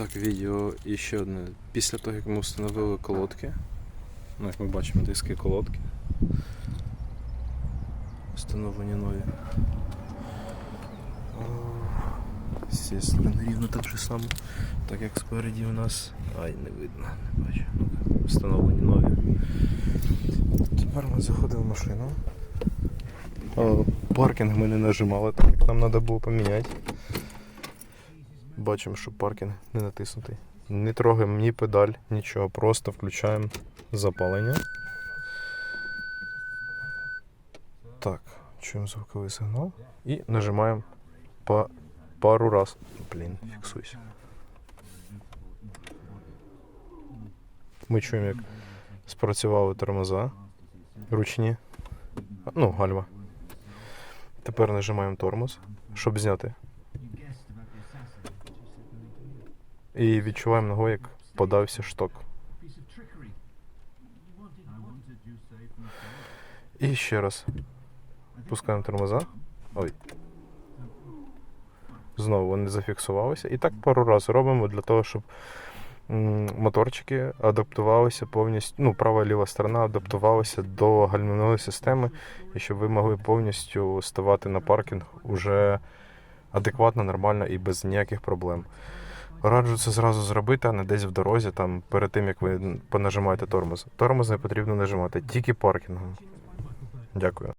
Так, відео і ще одне. Після того, як ми встановили колодки, ну як ми бачимо, диски колодки. Встановлені нові. О, З рівно так же само, так як спереді у нас. Ай, не видно, не бачу. Встановлені нові. Тепер ми заходимо в машину. Паркінг ми не нажимали, так як нам треба було поміняти. Бачимо, що паркінг не натиснутий. Не трогаємо ні педаль, нічого, просто включаємо запалення. Так, чуємо звуковий сигнал і нажимаємо по пару раз. Блін, фіксуйся. Ми чуємо, як спрацювали тормоза ручні. Ну, гальма. Тепер нажимаємо тормоз, щоб зняти. І відчуваємо ногою, як подався шток. І ще раз. Пускаємо тормоза. Ой. Знову вони зафіксувалися. І так пару разів робимо для того, щоб моторчики адаптувалися повністю, ну, права і ліва сторона адаптувалися до гальмівної системи, і щоб ви могли повністю ставати на паркінг уже адекватно, нормально і без ніяких проблем. Раджу це зразу зробити, а не десь в дорозі, там перед тим як ви понажимаєте тормоз. Тормоз не потрібно нажимати, тільки паркінгом. Дякую.